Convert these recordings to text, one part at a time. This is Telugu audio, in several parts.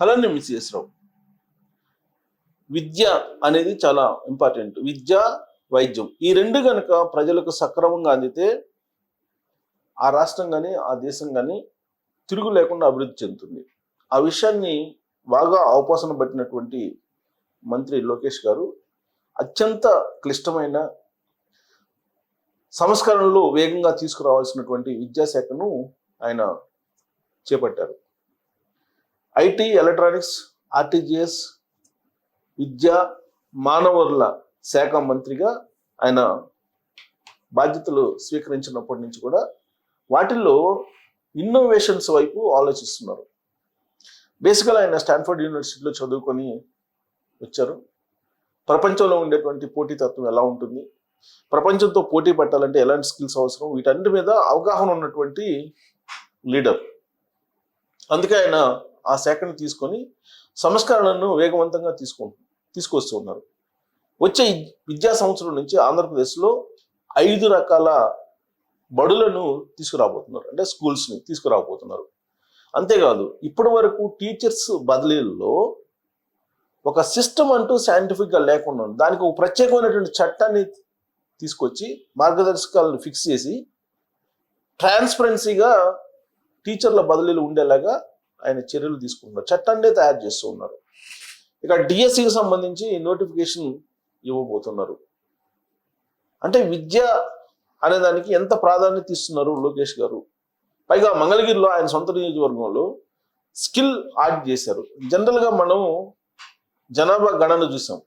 అలానే మిస్ రావు. విద్య అనేది చాలా ఇంపార్టెంట్. విద్య వైద్యం ఈ రెండు కనుక ప్రజలకు సక్రమంగా అందితే ఆ రాష్ట్రం కానీ ఆ దేశం కానీ తిరుగు లేకుండా అభివృద్ధి చెందుతుంది. ఆ విషయాన్ని బాగా అవపోసన పట్టినటువంటి మంత్రి లోకేష్ గారు అత్యంత క్లిష్టమైన సంస్కరణలు వేగంగా తీసుకురావాల్సినటువంటి విద్యాశాఖను ఆయన చేపట్టారు. ఐటీ ఎలక్ట్రానిక్స్ ఆర్టీజీఎస్ విద్య మానవరుల శాఖ మంత్రిగా ఆయన బాధ్యతలు స్వీకరించినప్పటి నుంచి కూడా వాటిల్లో ఇన్నోవేషన్స్ వైపు ఆలోచిస్తున్నారు. బేసికల్ ఆయన స్టాన్ఫర్డ్ యూనివర్సిటీలో చదువుకొని వచ్చారు. ప్రపంచంలో ఉండేటువంటి పోటీతత్వం ఎలా ఉంటుంది? ప్రపంచంతో పోటీ పట్టాలంటే ఎలాంటి స్కిల్స్ అవసరం? వీటన్నిటి మీద అవగాహన ఉన్నటువంటి లీడర్. అందుకే ఆయన ఆ శాఖను తీసుకొని సంస్కరణలను వేగవంతంగా తీసుకు తీసుకొస్తూ ఉన్నారు వచ్చే విద్యా సంవత్సరం నుంచి ఆంధ్రప్రదేశ్లో ఐదు రకాల బడులను తీసుకురాబోతున్నారు. అంటే స్కూల్స్ని తీసుకురాబోతున్నారు. అంతేకాదు ఇప్పటి వరకు టీచర్స్ బదిలీల్లో ఒక సిస్టమ్ అంటూ సైంటిఫిక్గా లేకుండా దానికి ఒక ప్రత్యేకమైనటువంటి చట్టాన్ని తీసుకొచ్చి మార్గదర్శకాలను ఫిక్స్ చేసి ట్రాన్స్పరెన్సీగా టీచర్ల బదిలీలు ఉండేలాగా ఆయన చర్యలు తీసుకుంటున్నారు. చట్టాన్నే తయారు చేస్తూ ఉన్నారు. ఇక డిఎస్సికి సంబంధించి నోటిఫికేషన్ ఇవ్వబోతున్నారు. అంటే విద్య అనే దానికి ఎంత ప్రాధాన్యత ఇస్తున్నారు లోకేష్ గారు? పైగా మంగళగిరిలో ఆయన సొంత నియోజకవర్గంలో స్కిల్ ఆడిట్ చేశారు. జనరల్గా మనం జనాభా గణన చూసాం.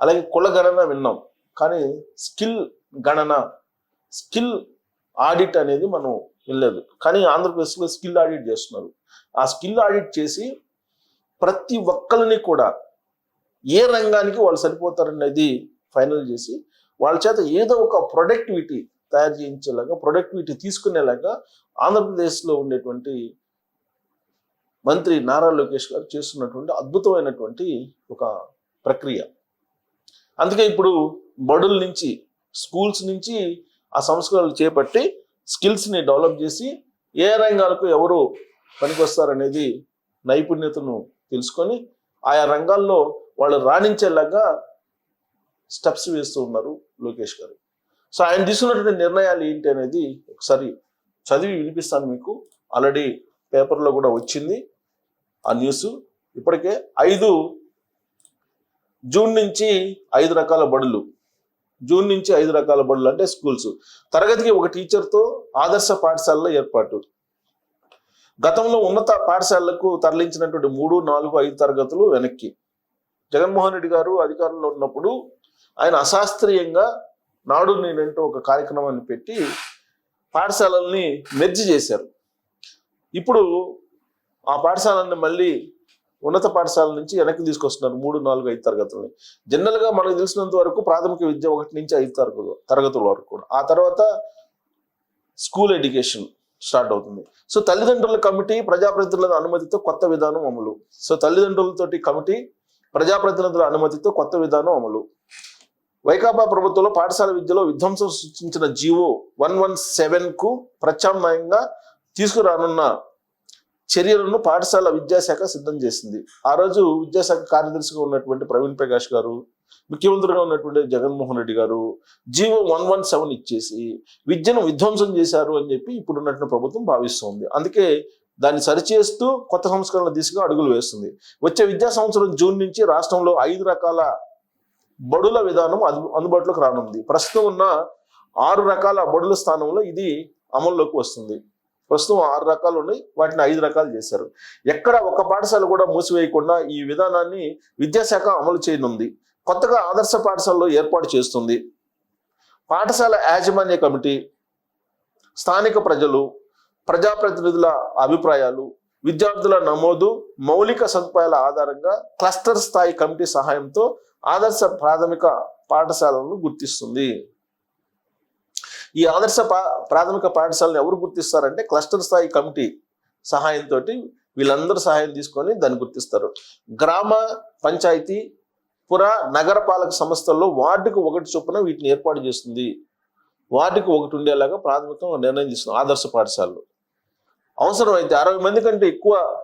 అలాగే కుల గణన విన్నాం. కానీ స్కిల్ గణన స్కిల్ ఆడిట్ అనేది మనం వెళ్ళలేదు కానీ ఆంధ్రప్రదేశ్లో స్కిల్ ఆడిట్ చేస్తున్నారు. ఆ స్కిల్ ఆడిట్ చేసి ప్రతి ఒక్కరిని కూడా ఏ రంగానికి వాళ్ళు సరిపోతారనేది ఫైనల్ చేసి వాళ్ళ చేత ఏదో ఒక ప్రొడక్టివిటీ తయారు చేయించేలాగా ప్రొడక్టివిటీ తీసుకునేలాగా ఆంధ్రప్రదేశ్లో ఉండేటువంటి మంత్రి నారా లోకేష్ గారు చేస్తున్నటువంటి అద్భుతమైనటువంటి ఒక ప్రక్రియ. అందుకే ఇప్పుడు బడుల నుంచి స్కూల్స్ నుంచి ఆ సంస్కరణలు చేపట్టి స్కిల్స్ని డెవలప్ చేసి ఏ రంగాలకు ఎవరు పనికొస్తారనేది నైపుణ్యతను తెలుసుకొని ఆయా రంగాల్లో వాళ్ళు రాణించేలాగా స్టెప్స్ వేస్తూ ఉన్నారు లోకేష్ గారు. సో ఆయన తీసుకున్నటువంటి నిర్ణయాలు ఏంటి అనేది ఒకసారి చదివి వినిపిస్తాను మీకు. ఆల్రెడీ పేపర్లో కూడా వచ్చింది ఆ న్యూస్. ఇప్పటికే ఐదు జూన్ నుంచి ఐదు రకాల బడులు జూన్ నుంచి ఐదు రకాల బడులు అంటే స్కూల్స్. తరగతికి ఒక టీచర్తో ఆదర్శ పాఠశాలలో ఏర్పాటు. గతంలో ఉన్నత పాఠశాలలకు తరలించినటువంటి మూడు నాలుగు ఐదు తరగతులు వెనక్కి. జగన్మోహన్ రెడ్డి గారు అధికారంలో ఉన్నప్పుడు ఆయన అశాస్త్రీయంగా నాడు నేనంటూ ఒక కార్యక్రమాన్ని పెట్టి పాఠశాలల్ని మెర్జి చేశారు. ఇప్పుడు ఆ పాఠశాలని మళ్ళీ ఉన్నత పాఠశాల నుంచి వెనక్కి తీసుకొస్తున్నారు మూడు నాలుగు ఐదు తరగతులని. జనరల్గా మనకు తెలిసినంత వరకు ప్రాథమిక విద్య ఒకటి నుంచి ఐదు తరగతులు తరగతుల వరకు కూడా. ఆ తర్వాత స్కూల్ ఎడ్యుకేషన్ స్టార్ట్ అవుతుంది. సో తల్లిదండ్రుల కమిటీ ప్రజాప్రతినిధుల అనుమతితో కొత్త విధానం అమలు. సో తల్లిదండ్రులతోటి కమిటీ ప్రజాప్రతినిధుల అనుమతితో కొత్త విధానం అమలు. వైకాపా ప్రభుత్వంలో పాఠశాల విద్యలో విధ్వంసం సృష్టించిన జీవో వన్ వన్ సెవెన్కు ప్రత్యామ్నాయంగా తీసుకురానున్న చర్యలను పాఠశాల విద్యాశాఖ సిద్ధం చేసింది. ఆ రోజు విద్యాశాఖ కార్యదర్శిగా ఉన్నటువంటి ప్రవీణ్ ప్రకాష్ గారు ముఖ్యమంత్రిగా ఉన్నటువంటి జగన్మోహన్ రెడ్డి గారు జీవో వన్ వన్ సెవెన్ ఇచ్చేసి విద్యను విధ్వంసం చేశారు అని చెప్పి ఇప్పుడు ఉన్నటువంటి ప్రభుత్వం భావిస్తోంది. అందుకే దాన్ని సరిచేస్తూ కొత్త సంస్కరణల దిశగా అడుగులు వేస్తుంది. వచ్చే విద్యా సంవత్సరం జూన్ నుంచి రాష్ట్రంలో ఐదు రకాల బడుల విధానం అందుబాటులోకి రానుంది. ప్రస్తుతం ఉన్న ఆరు రకాల బడుల స్థానంలో ఇది అమల్లోకి వస్తుంది. ప్రస్తుతం ఆరు రకాలు ఉన్నాయి. వాటిని ఐదు రకాలు చేశారు. ఎక్కడ ఒక పాఠశాల కూడా మూసివేయకుండా ఈ విధానాన్ని విద్యాశాఖ అమలు చేయనుంది. కొత్తగా ఆదర్శ పాఠశాలలో ఏర్పాటు చేస్తుంది. పాఠశాల యాజమాన్య కమిటీ స్థానిక ప్రజలు ప్రజాప్రతినిధుల అభిప్రాయాలు విద్యార్థుల నమోదు మౌలిక సదుపాయాల ఆధారంగా క్లస్టర్ స్థాయి కమిటీ సహాయంతో ఆదర్శ ప్రాథమిక పాఠశాలను గుర్తిస్తుంది. ఈ ఆదర్శ పా- ప్రాథమిక పాఠశాలను ఎవరు గుర్తిస్తారంటే క్లస్టర్ స్థాయి కమిటీ సహాయంతో వీళ్ళందరూ సహాయం తీసుకొని దాన్ని గుర్తిస్తారు. గ్రామ పంచాయతీ పుర నగరపాలక సంస్థల్లో వార్డుకు ఒకటి చొప్పున వీటిని ఏర్పాటు చేస్తుంది. వార్డుకు ఒకటి ఉండేలాగా ప్రాథమికంగా నిర్ణయం తీసుకుంది ఆదర్శ పాఠశాలలు. అవసరమైతే అరవై మంది కంటే ఎక్కువ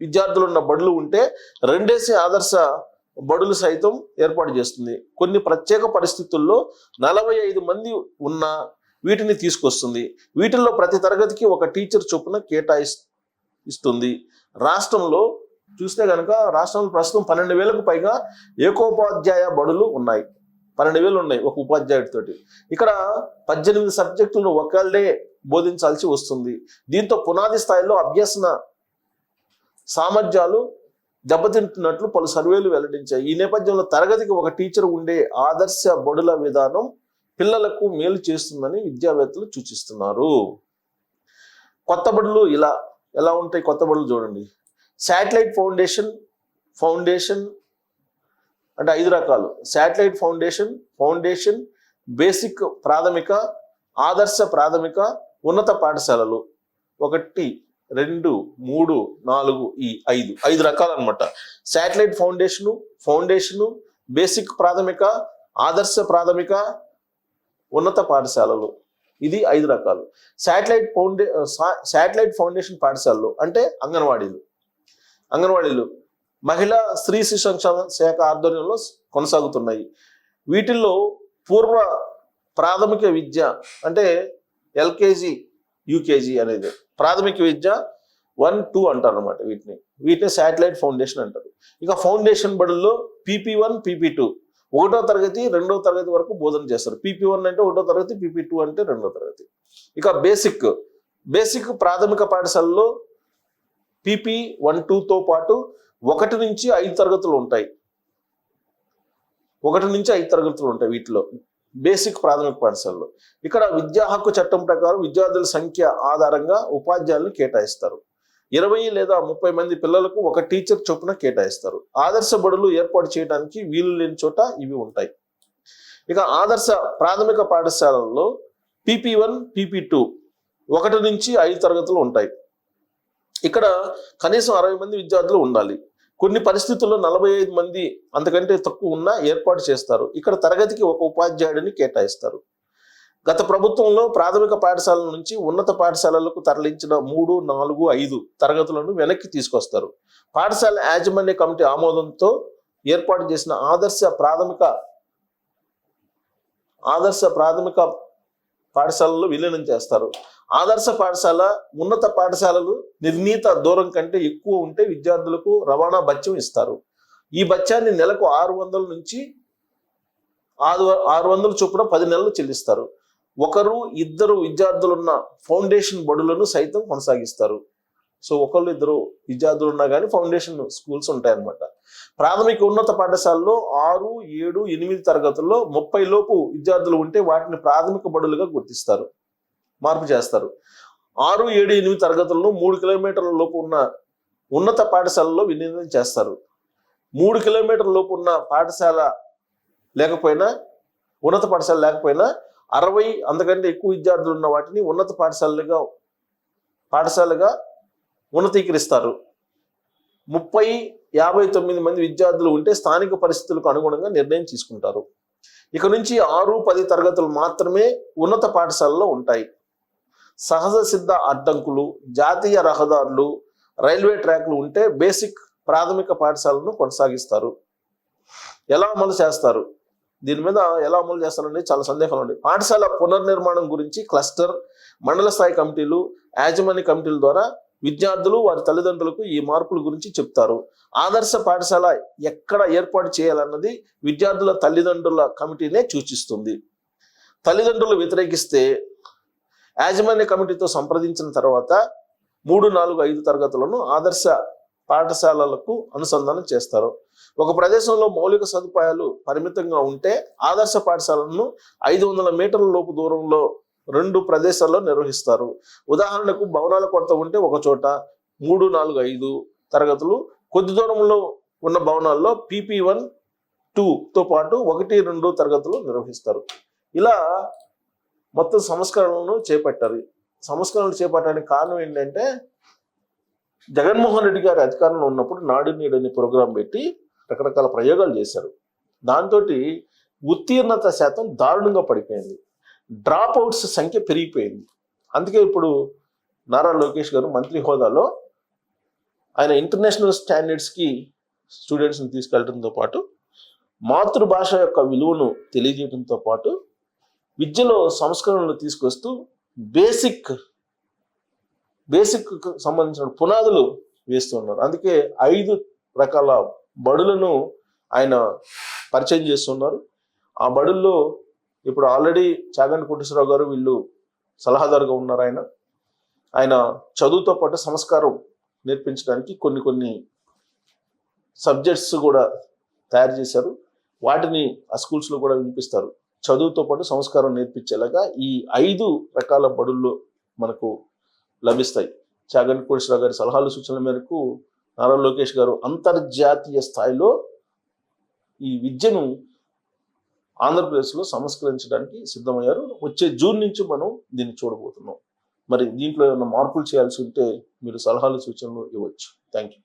విద్యార్థులు ఉన్న బడులు ఉంటే రెండేసి ఆదర్శ బడులు సైతం ఏర్పాటు చేస్తుంది. కొన్ని ప్రత్యేక పరిస్థితుల్లో నలభై ఐదు మంది ఉన్న వీటిని తీసుకొస్తుంది. వీటిల్లో ప్రతి తరగతికి ఒక టీచర్ చొప్పున కేటాయిస్ ఇస్తుంది రాష్ట్రంలో చూస్తే కనుక రాష్ట్రంలో ప్రస్తుతం పన్నెండు వేలకు పైగా ఏకోపాధ్యాయ బడులు ఉన్నాయి. పన్నెండు వేలు ఉన్నాయి ఒక ఉపాధ్యాయుడితోటి ఇక్కడ పద్దెనిమిది సబ్జెక్టులను ఒకళ్ళే బోధించాల్సి వస్తుంది. దీంతో పునాది స్థాయిలో అభ్యసన సామర్థ్యాలు దెబ్బతింటున్నట్లు పలు సర్వేలు వెల్లడించాయి. ఈ నేపథ్యంలో తరగతికి ఒక టీచర్ ఉండే ఆదర్శ బడుల విధానం పిల్లలకు మేలు చేస్తుందని విద్యావేత్తలు సూచిస్తున్నారు. కొత్త బడులు ఇలా ఎలా ఉంటాయి కొత్త బడులు చూడండి. శాటిలైట్ ఫౌండేషన్ ఫౌండేషన్ అంటే ఐదు రకాలు. శాటిలైట్ ఫౌండేషన్ ఫౌండేషన్ బేసిక్ ప్రాథమిక ఆదర్శ ప్రాథమిక ఉన్నత పాఠశాలలు ఒకటి రెండు మూడు నాలుగు ఈ ఐదు. ఐదు రకాలు అనమాట శాటిలైట్ ఫౌండేషను ఫౌండేషను బేసిక్ ప్రాథమిక ఆదర్శ ప్రాథమిక ఉన్నత పాఠశాలలు. ఇది ఐదు రకాలు. శాటిలైట్ ఫౌండే శాటిలైట్ ఫౌండేషన్ పాఠశాలలు అంటే అంగన్వాడీలు. అంగన్వాడీలు మహిళా స్త్రీ శిశు సంక్షేమ శాఖ ఆధ్వర్యంలో కొనసాగుతున్నాయి. వీటిల్లో పూర్వ ప్రాథమిక విద్య అంటే ఎల్కేజీ యూకేజీ అనేది. ప్రాథమిక విద్య వన్ టూ అంటారు అనమాట వీటిని. వీటిని శాటిలైట్ ఫౌండేషన్ అంటారు. ఇక ఫౌండేషన్ బడుల్లో పీపీ వన్ పీపీ టూ ఒకటో తరగతి రెండో తరగతి వరకు బోధన చేస్తారు. పీపీ వన్ అంటే ఒకటో తరగతి పీపీ టూ అంటే రెండో తరగతి. ఇక బేసిక్ బేసిక్ ప్రాథమిక పాఠశాలలో పీపీ వన్ టూతో పాటు ఒకటి నుంచి ఐదు తరగతులు ఉంటాయి. ఒకటి నుంచి ఐదు తరగతులు ఉంటాయి వీటిలో. బేసిక్ ప్రాథమిక పాఠశాలలో. ఇక్కడ విద్యా హక్కు చట్టం ప్రకారం విద్యార్థుల సంఖ్య ఆధారంగా ఉపాధ్యాయులను కేటాయిస్తారు. ఇరవై లేదా ముప్పై మంది పిల్లలకు ఒక టీచర్ చొప్పున కేటాయిస్తారు. ఆదర్శ బడులు ఏర్పాటు చేయడానికి వీలు లేని చోట ఇవి ఉంటాయి. ఇక ఆదర్శ ప్రాథమిక పాఠశాలల్లో పీపీ వన్ పీపీ టూ ఒకటి నుంచి ఐదు తరగతులు ఉంటాయి. ఇక్కడ కనీసం అరవై మంది విద్యార్థులు ఉండాలి. కొన్ని పరిస్థితుల్లో నలభై ఐదు మంది అంతకంటే తక్కువ ఉన్నా ఏర్పాటు చేస్తారు. ఇక్కడ తరగతికి ఒక ఉపాధ్యాయుడిని కేటాయిస్తారు. గత ప్రభుత్వంలో ప్రాథమిక పాఠశాలల నుంచి ఉన్నత పాఠశాలలకు తరలించిన మూడు నాలుగు ఐదు తరగతులను వెనక్కి తీసుకొస్తారు. పాఠశాల యాజమాన్య కమిటీ ఆమోదంతో ఏర్పాటు చేసిన ఆదర్శ ప్రాథమిక ఆదర్శ ప్రాథమిక పాఠశాలలో విలీనం చేస్తారు. ఆదర్శ పాఠశాల ఉన్నత పాఠశాలలు నిర్ణీత దూరం కంటే ఎక్కువ ఉంటే విద్యార్థులకు రవాణా భత్యం ఇస్తారు. ఈ భత్యాన్ని నెలకు ఆరు వందల నుంచి ఆరు ఆరు వందల చొప్పున పది నెలలు చెల్లిస్తారు. ఒకరు ఇద్దరు విద్యార్థులున్న ఫౌండేషన్ బడులను సైతం కొనసాగిస్తారు. సో ఒకళ్ళు ఇద్దరు విద్యార్థులు ఉన్నా కానీ ఫౌండేషన్ స్కూల్స్ ఉంటాయన్నమాట. ప్రాథమిక ఉన్నత పాఠశాలలో ఆరు ఏడు ఎనిమిది తరగతుల్లో ముప్పై లోపు విద్యార్థులు ఉంటే వాటిని ప్రాథమిక బడులుగా గుర్తిస్తారు. మార్పు చేస్తారు. ఆరు ఏడు ఎనిమిది తరగతులను మూడు కిలోమీటర్ల లోపు ఉన్న ఉన్నత పాఠశాలలో విలీనం చేస్తారు. మూడు కిలోమీటర్ల లోపు ఉన్న పాఠశాల లేకపోయినా ఉన్నత పాఠశాల లేకపోయినా అరవై అంతకంటే ఎక్కువ విద్యార్థులు ఉన్న వాటిని ఉన్నత పాఠశాలలుగా పాఠశాలగా ఉన్నతీకరిస్తారు. ముప్పై యాభై తొమ్మిది మంది విద్యార్థులు ఉంటే స్థానిక పరిస్థితులకు అనుగుణంగా నిర్ణయం తీసుకుంటారు. ఇక నుంచి ఆరు పది తరగతులు మాత్రమే ఉన్నత పాఠశాలలో ఉంటాయి. సహజ సిద్ధ అడ్డంకులు జాతీయ రహదారులు రైల్వే ట్రాక్లు ఉంటే బేసిక్ ప్రాథమిక పాఠశాలను కొనసాగిస్తారు. ఎలా అమలు చేస్తారు? దీని మీద ఎలా అమలు చేస్తారనేది చాలా సందేహాలు ఉన్నాయి పాఠశాల పునర్నిర్మాణం గురించి క్లస్టర్ మండల స్థాయి కమిటీలు యాజమాన్య కమిటీల ద్వారా విద్యార్థులు వారి తల్లిదండ్రులకు ఈ మార్పుల గురించి చెప్తారు. ఆదర్శ పాఠశాల ఎక్కడ ఏర్పాటు చేయాలన్నది విద్యార్థుల తల్లిదండ్రుల కమిటీనే సూచిస్తుంది. తల్లిదండ్రులు వ్యతిరేకిస్తే యాజమాన్య కమిటీతో సంప్రదించిన తర్వాత మూడు నాలుగు ఐదు తరగతులను ఆదర్శ పాఠశాలలకు అనుసంధానం చేస్తారు. ఒక ప్రదేశంలో మౌలిక సదుపాయాలు పరిమితంగా ఉంటే ఆదర్శ పాఠశాలను ఐదు వందల మీటర్ల లోపు దూరంలో రెండు ప్రదేశాల్లో నిర్వహిస్తారు. ఉదాహరణకు భవనాల కొరత ఉంటే ఒక చోట మూడు నాలుగు ఐదు తరగతులు కొద్ది దూరంలో ఉన్న భవనాల్లో పీపీ వన్ టూతో పాటు ఒకటి రెండు తరగతులు నిర్వహిస్తారు. ఇలా మొత్తం సంస్కరణలను చేపట్టారు. సంస్కరణలు చేపట్టడానికి కారణం ఏంటంటే జగన్మోహన్ రెడ్డి గారి అధికారంలో ఉన్నప్పుడు నాడు నేడు అనే ప్రోగ్రాం పెట్టి రకరకాల ప్రయోగాలు చేశారు. దాంతో ఉత్తీర్ణత శాతం దారుణంగా పడిపోయింది. డ్రాప్ అవుట్స్ సంఖ్య పెరిగిపోయింది. అందుకే ఇప్పుడు నారా లోకేష్ గారు మంత్రి హోదాలో ఆయన ఇంటర్నేషనల్ స్టాండర్డ్స్కి స్టూడెంట్స్ని తీసుకెళ్ళడంతో పాటు మాతృభాష యొక్క విలువను తెలియజేయడంతో పాటు విద్యలో సంస్కరణలు తీసుకొస్తూ బేసిక్ బేసిక్ సంబంధించిన పునాదులు వేస్తున్నారు అందుకే ఐదు రకాల బడులను ఆయన పరిచయం చేస్తున్నారు ఆ బడుల్లో ఇప్పుడు ఆల్రెడీ చాగంటి కోటేశ్వరరావు గారు వీళ్ళు సలహాదారుగా ఉన్నారు ఆయన. ఆయన చదువుతో పాటు సంస్కారం నేర్పించడానికి కొన్ని కొన్ని సబ్జెక్ట్స్ కూడా తయారు చేశారు. వాటిని ఆ స్కూల్స్లో కూడా వినిపిస్తారు. చదువుతో పాటు సంస్కారం నేర్పించేలాగా ఈ ఐదు రకాల బడుల్లో మనకు లభిస్తాయి. చాగంటి కోటేశ్వరరావు గారి సలహాలు సూచనల మేరకు నారా లోకేష్ గారు అంతర్జాతీయ స్థాయిలో ఈ విద్యను ఆంధ్రప్రదేశ్లో సంస్కరించడానికి సిద్ధమయ్యారు. వచ్చే జూన్ నుంచి మనం దీన్ని చూడబోతున్నాం. మరి దీంట్లో ఏమైనా మార్పులు చేయాల్సి ఉంటే మీరు సలహాలు సూచనలు ఇవ్వచ్చు. Thank you